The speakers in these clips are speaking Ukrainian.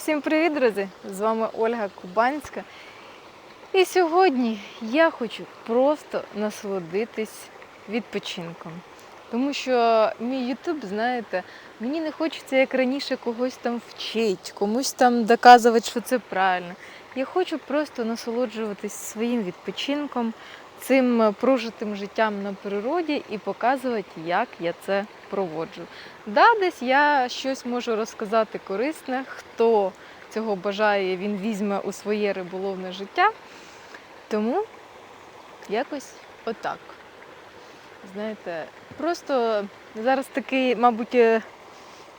Всім привіт, друзі! З вами Ольга Кубанська. І сьогодні я хочу просто насолодитись відпочинком. Тому що мій YouTube, знаєте, мені не хочеться як раніше когось там вчити, комусь там доказувати, що це правильно. Я хочу просто насолоджуватись своїм відпочинком, цим прожитим життям на природі і показувати, як я це проводжу. Да, десь я щось можу розказати корисне. Хто цього бажає, він візьме у своє риболовне життя. Тому якось отак. Знаєте, просто зараз такий, мабуть, е,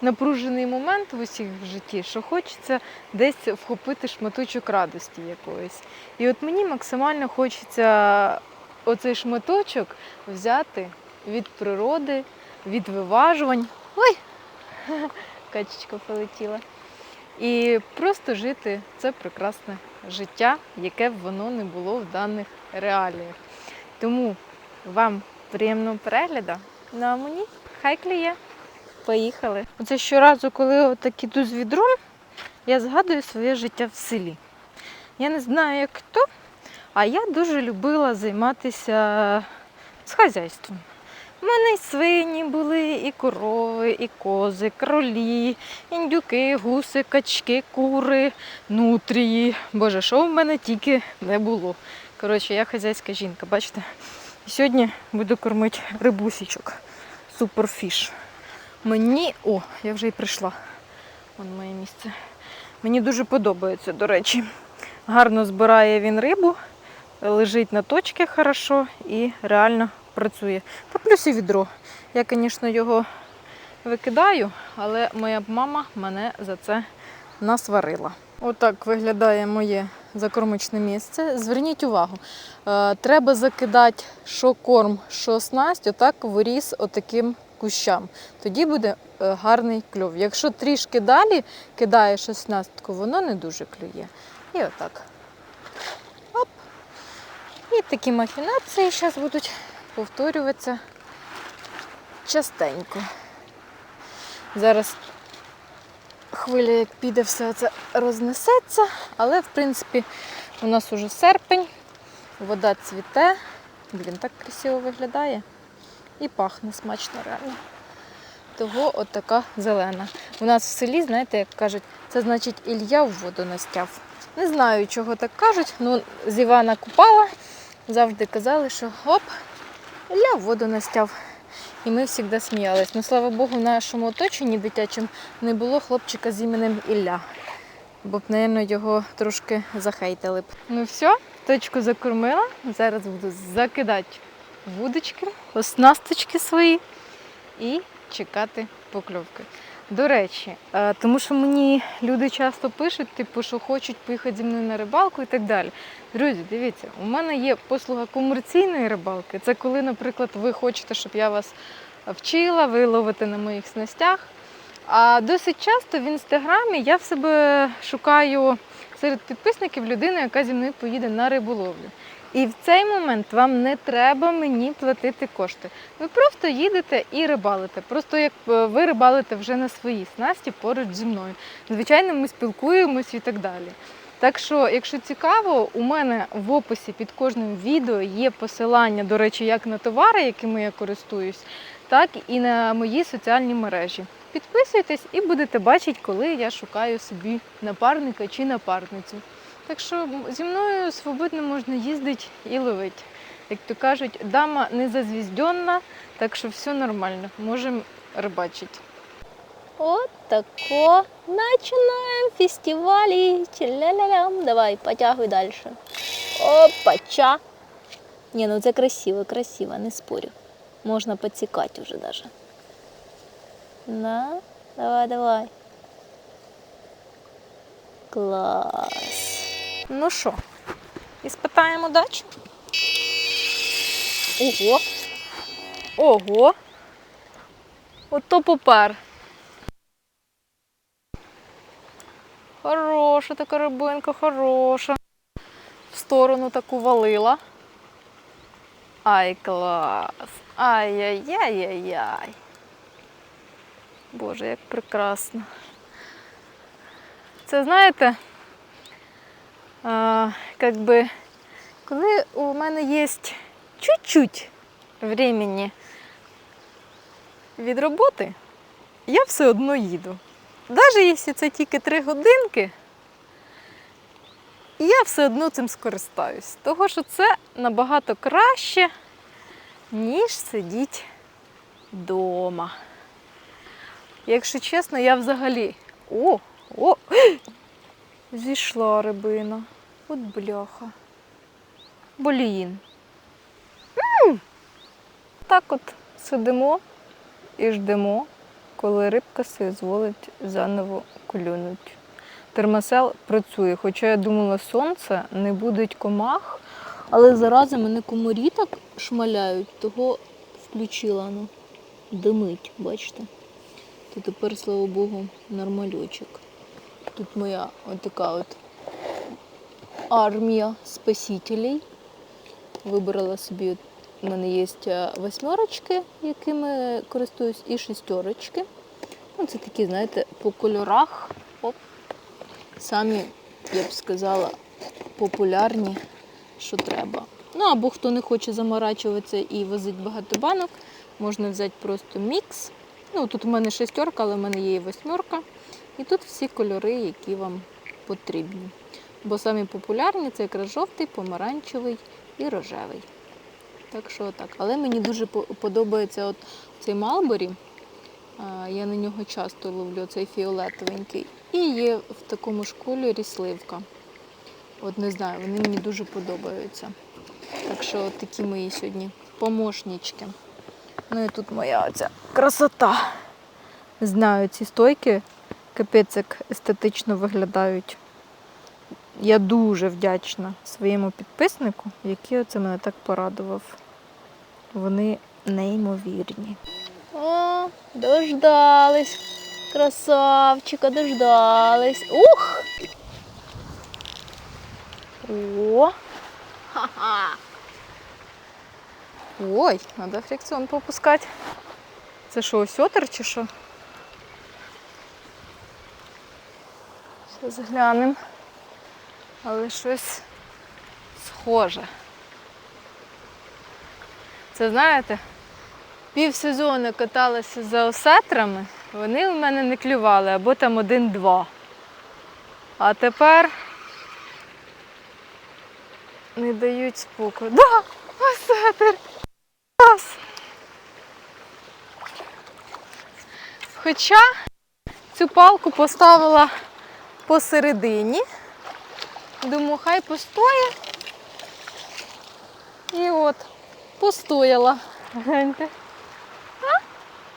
напружений момент в усіх в житті, що хочеться десь вхопити шматочок радості якоїсь. І от мені максимально хочеться оцей шматочок взяти від природи, від виважувань. Ой! Качечка полетіла. І просто жити це прекрасне життя, яке б воно не було в даних реаліях. Тому вам приємного перегляду. Ну а мені хай кліє. Поїхали. Оце щоразу, коли отак іду з відром, я згадую своє життя в селі. Я не знаю, як хто, а я дуже любила займатися з хазяйством. У мене і свині були, і корови, і кози, кролі, індюки, гуси, качки, кури, нутрії. Боже, що в мене тільки не було. Коротше, я хазяйська жінка, бачите? Сьогодні буду кормити рибусічок. Суперфіш. Мені. О, я вже й прийшла. Вон моє місце. Мені дуже подобається, до речі. Гарно збирає він рибу, лежить на точці хорошо і реально працює. Та плюс і відро. Я, звісно, його викидаю, але моя мама мене за це насварила. Отак виглядає моє закормочне місце. Зверніть увагу, е, треба закидати що корм, що снасть, отак виріс отаким кущам. Тоді буде е, гарний кльов. Якщо трішки далі кидаєш оснастку, воно не дуже клює. І отак. І такі махінації зараз будуть повторюватися частенько. Зараз хвиля, як піде, все це рознесеться, але в принципі у нас уже серпень, вода цвіте, блін, так красиво виглядає і пахне смачно реально. Того от така зелена. У нас в селі, знаєте, як кажуть, це значить Ілля в воду настяв. Не знаю, чого так кажуть. Ну, з Івана Купала завжди казали, що оп, Ілля воду настяв. І ми завжди сміялись. Ну, слава Богу, в нашому оточенні дитячому не було хлопчика з іменем Ілля. Бо б, мабуть, його трошки захейтили б. Ну все, точку закормила. Зараз буду закидати вудочки, оснасточки свої і чекати покльовки. До речі, е, тому що мені люди часто пишуть, типу, що хочуть поїхати зі мною на рибалку і так далі. Друзі, дивіться, у мене є послуга комерційної рибалки. Це коли, наприклад, ви хочете, щоб я вас вчила, ви ловите на моїх снастях. А досить часто в інстаграмі я в себе шукаю серед підписників людину, яка зі мною поїде на риболовлю. І в цей момент вам не треба мені платити кошти. Ви просто їдете і рибалите. Просто як е, ви рибалите вже на своїй снасті поруч зі мною. Звичайно, ми спілкуємось і так далі. Так що, якщо цікаво, у мене в описі під кожним відео є посилання, до речі, як на товари, якими я користуюсь, так і на мої соціальні мережі. Підписуйтесь і будете бачити, коли я шукаю собі напарника чи напарницю. Так що зі мною свободно можна їздити і ловити. Як то кажуть, дама не зазвізденна, так що все нормально, можемо рибачити. Вот тако. Начинаем фестивали. Ля-ля-лям. Давай, потягуй дальше. Опача. Не, ну це красиво, красиво, не спорю. Можна підсікати вже даже. На, давай, давай. Клас. Ну що, іспитаємо дачу? Ого! Ого! Ото попер. Хороша така рибинка, хороша. В сторону таку валила. Ай, клас! Ай-яй-яй-яй-яй. Боже, як прекрасно. Це знаєте, а, как би, коли у мене є чуть-чуть времени від роботи, я все одно їду. Навіть якщо це тільки три годинки, я все одно цим скористаюсь. Того, що це набагато краще, ніж сидіти вдома. Якщо чесно, я взагалі. О, о! Зійшла рибина. От бляха. Блін. Так от сидимо і ждемо, коли рибка соізволить заново клюнуть. Термосел працює, хоча я думала, сонце не буде комах, але зарази мене комарі так шмаляють, того включила ну, димить, бачите? То тепер, слава Богу, нормальочок. Тут моя отака от армія спасителей. Вибрала собі, у мене є е, восьмерочки, якими користуюсь, і шістерочки. Ну, це такі, знаєте, по кольорах. Оп. Самі, я б сказала, популярні, що треба. Ну або хто не хоче заморачуватися і возити багато банок, можна взяти просто мікс. Ну, тут у мене шестерка, але в мене є і восьмерка. І тут всі кольори, які вам потрібні. Бо самі популярні це якраз жовтий, помаранчевий і рожевий. Так що так. Але мені дуже подобається от цей Малборі. Я на нього часто ловлю цей фіолетовенький. І є в такому ж кольорі сливка. От не знаю, вони мені дуже подобаються. Так що от такі мої сьогодні помощнички. Ну і тут моя оця красота. Знаю, ці стойки капець як естетично виглядають. Я дуже вдячна своєму підписнику, який оце мене так порадував. Вони неймовірні. О, дождались. Красавчика, дождались. Ух! О! Ха-ха! Ой, треба фрикціон попускати. Це що, осьотер чи що? Зараз. Але щось схоже. Це знаєте, півсезону каталася за осетрами, вони у мене не клювали, або там один-два. А тепер не дають спокою. Да, осетр! Хоча цю палку поставила посередині. Думаю, хай постоє. І от, постояла. Гляньте. А,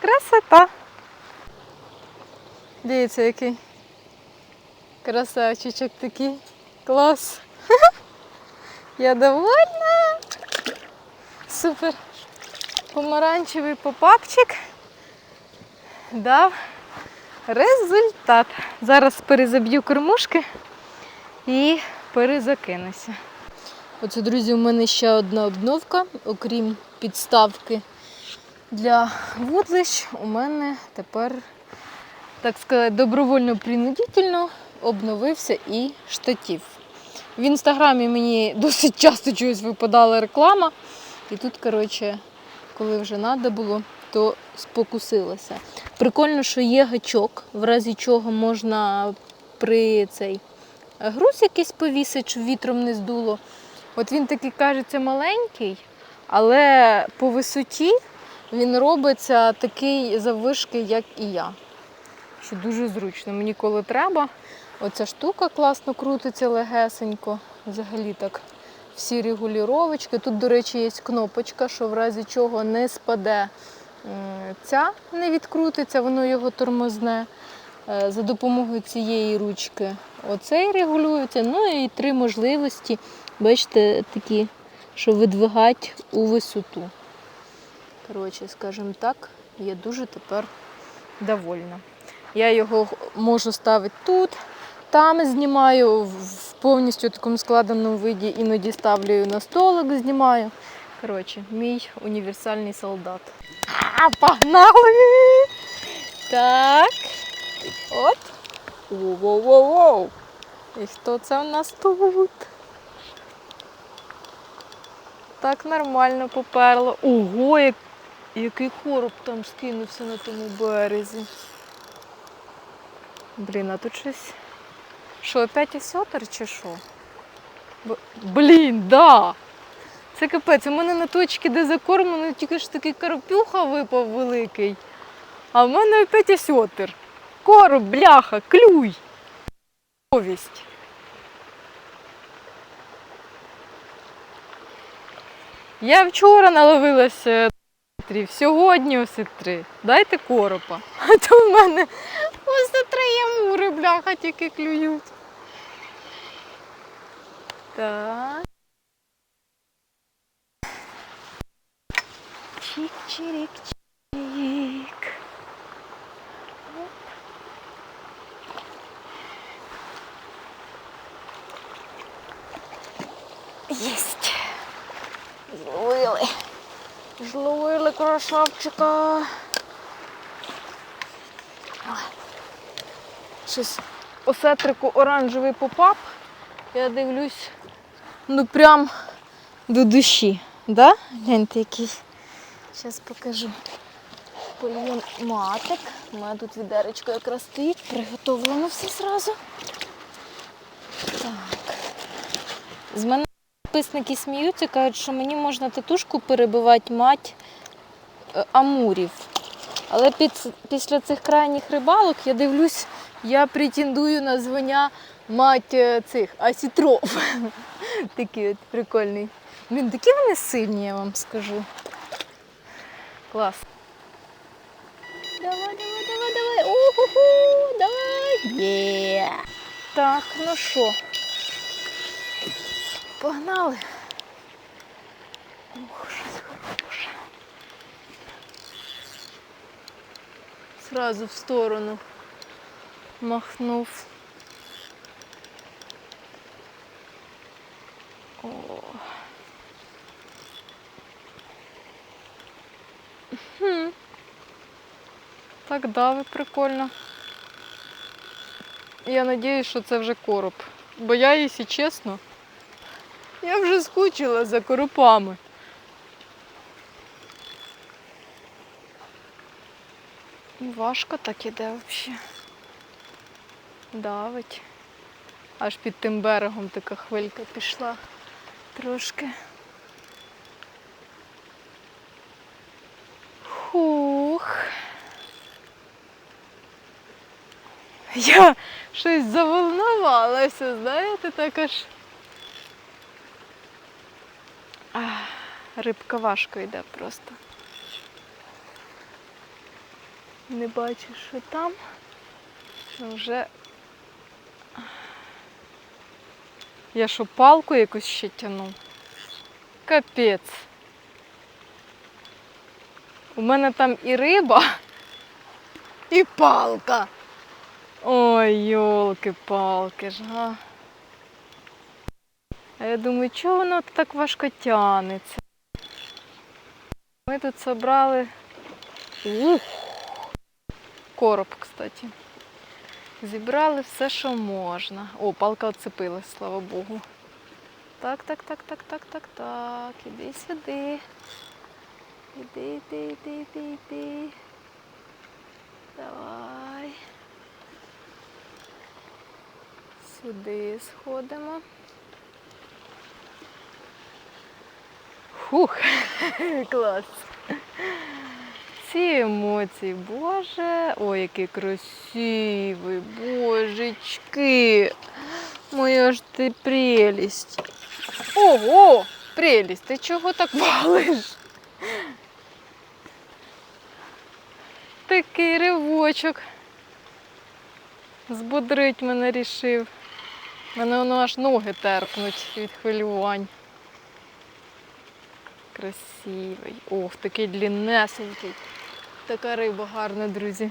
красота. Дивіться, який красавчичок такий. Клас. Я довольна. Супер. Помаранчевий попапчик дав результат. Зараз перезаб'ю кормушки і перезакинуся. Оце, друзі, у мене ще одна обновка, окрім підставки для вудлищ, у мене тепер, так сказати, добровольно-принудительно обновився і штатів. В інстаграмі мені досить часто чогось випадала реклама. І тут, коротше, коли вже треба було, то спокусилася. Прикольно, що є гачок, в разі чого можна при цей груз якийсь повісити, щоб вітром не здуло. От він такий кажеться маленький, але по висоті він робиться такий заввишки, як і я. Що дуже зручно. Мені коли треба. Оця штука класно крутиться легесенько. Взагалі так всі регулювачки. Тут, до речі, є кнопочка, що в разі чого не спаде ця, не відкрутиться, воно його тормозне. Е, За допомогою цієї ручки оцей регулюється. Ну і три можливості, бачите, такі, що видвигати у висоту. Коротше, скажімо так, я дуже тепер довольна. Я його можу ставити тут, там знімаю в повністю такому складеному виді, іноді ставлю на столик, знімаю. Коротше, мій універсальний солдат. А, погнали! Так. От. Воу-воу-воу! І хто це у нас тут? Так нормально поперло. Ого, як... який короб там скинувся на тому березі. Блін, а тут щось. Що, опять осьотер чи що? Б- Блін, да! Це капець. У мене на точці, де закормлено, тільки ж такий карпюха випав великий. А в мене опять осьотер. Короб, бляха, клюй. Повість. Я вчора наловилася осетрів, сьогодні осетри. Дайте коропа. А то в мене осетри ямури, бляха, тільки клюють. Так. Чик-чирик-чик. Єсть. Зловили. Зловили красавчика. Щось осетрику оранжевий попап. Я дивлюсь, ну прям до душі. Да? Гляньте який. Зараз покажу. Польєм матик. У мене тут відеречко якраз стоїть, приготовлено все зразу. Так. З мене підписники сміються, кажуть, що мені можна татушку перебивати мать е, амурів. Але під, після цих крайніх рибалок я дивлюсь, я претендую на звання мать е, цих асітров. Такий от прикольний. Блін, такі вони сильні, я вам скажу. Клас. Давай, давай, давай, давай. Уху, давай. Є. Так, ну що? Погнали. Ох, щось хороше. Сразу в сторону махнув. О. Хм. Так дави прикольно. Я надіюсь, що це вже короб. Бо я, якщо чесно, я вже скучила за коропами. Важко так іде взагалі. Давить. Аж під тим берегом така хвилька пішла трошки. Я щось заволнувалася, знаєте, так аж. Ах, рибка важко йде просто. Не бачу, що там. Вже. Я що, палку якусь ще тяну? Капець. У мене там і риба, і палка. Ой, йолки-палки ж, га. А я думаю, чого воно так важко тянеться? Ми тут зібрали Ух! короб, кстати. Зібрали все, що можна. О, палка оцепилась, слава Богу. Так, так, так, так, так, так, так. Іди сюди. Іди, іди, іди, іди, іди. Давай. Сюди сходимо. Фух, клас. Ці емоції, боже, ой, який красивий, божечки. Моя ж ти прелість. Ого, прелість, ти чого так валиш? Такий ривочок. Збудрить мене рішив. Мене воно аж ноги терпнуть від хвилювань. Красивий. Ох, такий дліннесенький. Така риба гарна, друзі.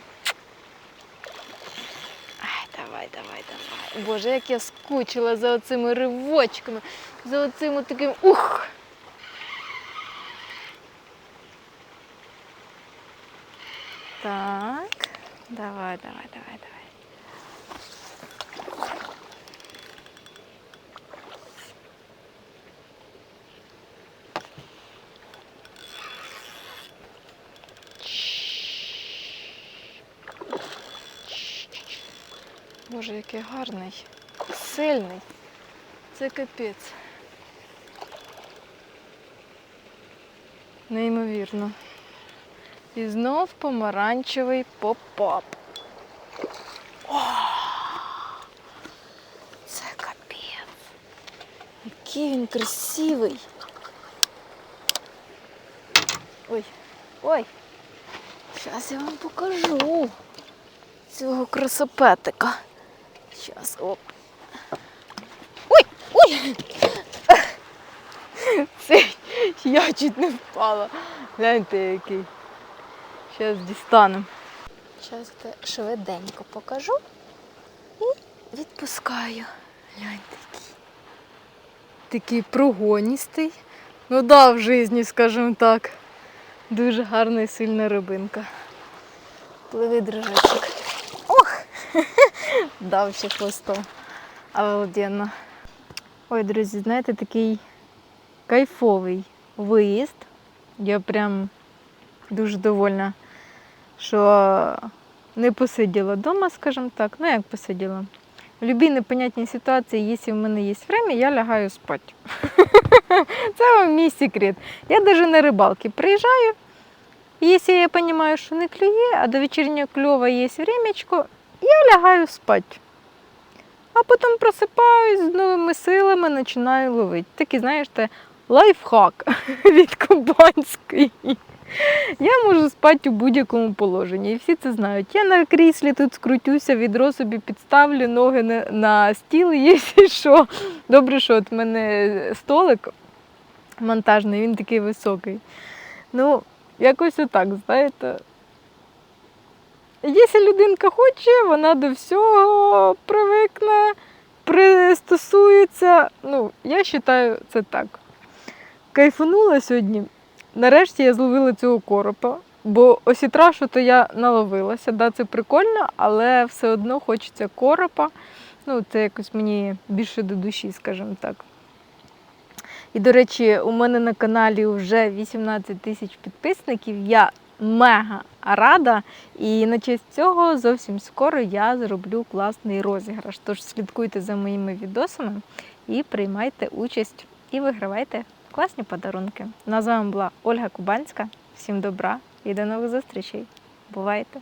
Ай, давай, давай, давай. Боже, як я скучила за оцими ривочками, за оцим таким ух. Так, давай, давай, давай, давай. Боже, який гарний, сильний. Це капець. Неймовірно. І знов помаранчевий поп-ап. О! Це капець. Який він красивий. Ой, ой. Зараз я вам покажу цього красопетика. Зараз, оп. Ой, ой! Це я чуть не впала. Гляньте який. Зараз дістанемо. Зараз швиденько покажу і відпускаю. Гляньте який. Такий прогоністий. Ну да, в житті, скажімо так. Дуже гарна і сильна рибинка. Пливи, дрожачок. Дав хвостом. Обалденно. Ой, друзі, знаєте, такий кайфовий виїзд. Я прям дуже довольна, що не посиділа вдома, скажімо так. Ну, як посиділа. В будь-якій непонятній ситуації, якщо в мене є время, я лягаю спати. Це вам мій секрет. Я навіть на рибалки приїжджаю. Если я понимаю, что не клює, а до вечернего клёва есть времечко, я лягаю спать. А потім просипаюсь з новими силами, починаю ловити. Такий, знаєш, те лайфхак від Кубанської. Я можу спати у будь-якому положенні, і всі це знають. Я на кріслі тут скрутюся, відро собі підставлю, ноги на, стіл, якщо що. Добре, що от в мене столик монтажний, він такий високий. Ну, Якось отак, знаєте. Якщо людинка хоче, вона до всього привикне, пристосується. Ну, я вважаю це так. Кайфанула сьогодні. Нарешті я зловила цього коропа, бо осітрашу то я наловилася. Да, це прикольно, але все одно хочеться коропа. Ну, це якось мені більше до душі, скажімо так. І, до речі, у мене на каналі вже 18 тисяч підписників. Я мега рада. І на честь цього зовсім скоро я зроблю класний розіграш. Тож слідкуйте за моїми відосами і приймайте участь і вигравайте класні подарунки. На з вами була Ольга Кубанська. Всім добра і до нових зустрічей. Бувайте!